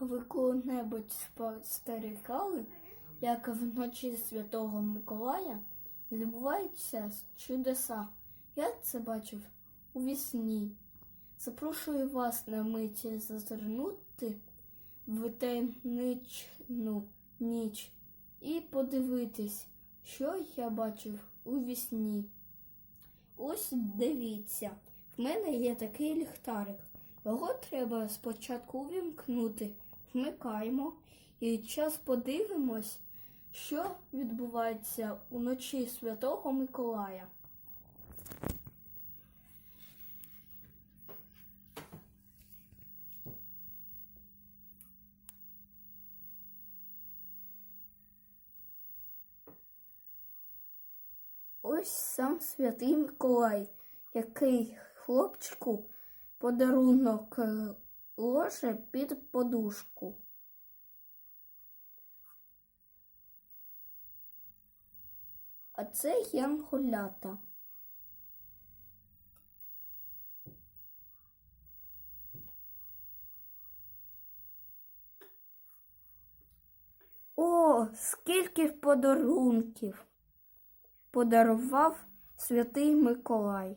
Ви коли-небудь спостерігали, як вночі Святого Миколая відбуваються чудеса? Я це бачив у вісні. Запрошую вас на миті зазирнути в таємничну ніч і подивитись, що я бачив у вісні. Ось дивіться, в мене є такий ліхтарик. Його треба спочатку увімкнути. Вмикаємо і час подивимось, що відбувається уночі Святого Миколая. Ось сам святий Миколай, який хлопчику подарунок е, ложе під подушку. А це янголята. О, скільки подарунків! подарував святий Миколай.